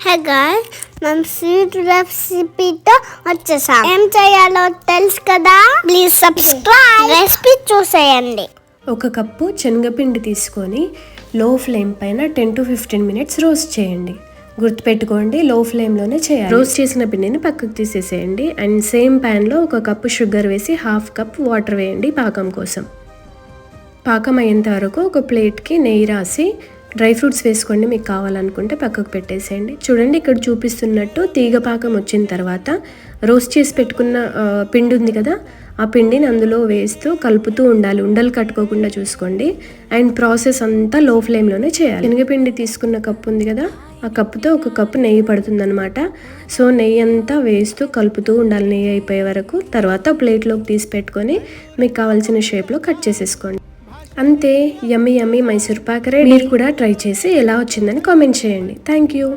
Hey guys మనం sweet రెసిపీతో వచ్చేసాం. ఏం చేయాలో తెలుసు కదా? ప్లీజ్ సబ్స్క్రైబ్ రెసిపీ చూసేయండి. ఒక కప్పు శనగపిండి తీసుకొని లో ఫ్లేమ్ పైన ten to fifteen minutes roast చేయండి. గుర్తుపెట్టుకోండి లో ఫ్లేమ్లోనే చేయాలి. రోస్ట్ చేసిన పిండిని పక్కకు తీసేసేయండి అండ్ సేమ్ ప్యాన్లో ఒక కప్పు షుగర్ వేసి హాఫ్ కప్ వాటర్ వేయండి పాకం కోసం. పాకం అయ్యేంత వరకు ఒక ప్లేట్కి నెయ్యి రాసి డ్రై ఫ్రూట్స్ వేసుకోండి మీకు కావాలనుకుంటే పక్కకు పెట్టేసేయండి. చూడండి ఇక్కడ చూపిస్తున్నట్టు తీగ పాకం వచ్చిన తర్వాత రోస్ట్ చేసి పెట్టుకున్న పిండి ఉంది కదా ఆ పిండిని అందులో వేస్తూ కలుపుతూ ఉండాలి. ఉండలు కట్టుకోకుండా చూసుకోండి. అండ్ ప్రాసెస్ అంతా లో ఫ్లేమ్లోనే చేయాలి. శనగపిండి తీసుకున్న కప్పు ఉంది కదా ఆ కప్పుతో ఒక కప్పు నెయ్యి పడుతుందనమాట సో నెయ్యి అంతా వేస్తూ కలుపుతూ ఉండాలి. నెయ్యి అయిపోయే వరకు తర్వాత ప్లేట్లోకి తీసి పెట్టుకొని మీకు కావాల్సిన షేప్లో కట్ చేసేసుకోండి. అంతే yummy yummy Mysore pak ready. మీరు కూడా ట్రై చేసి ఎలా వచ్చిందని కామెంట్ చేయండి. Thank you.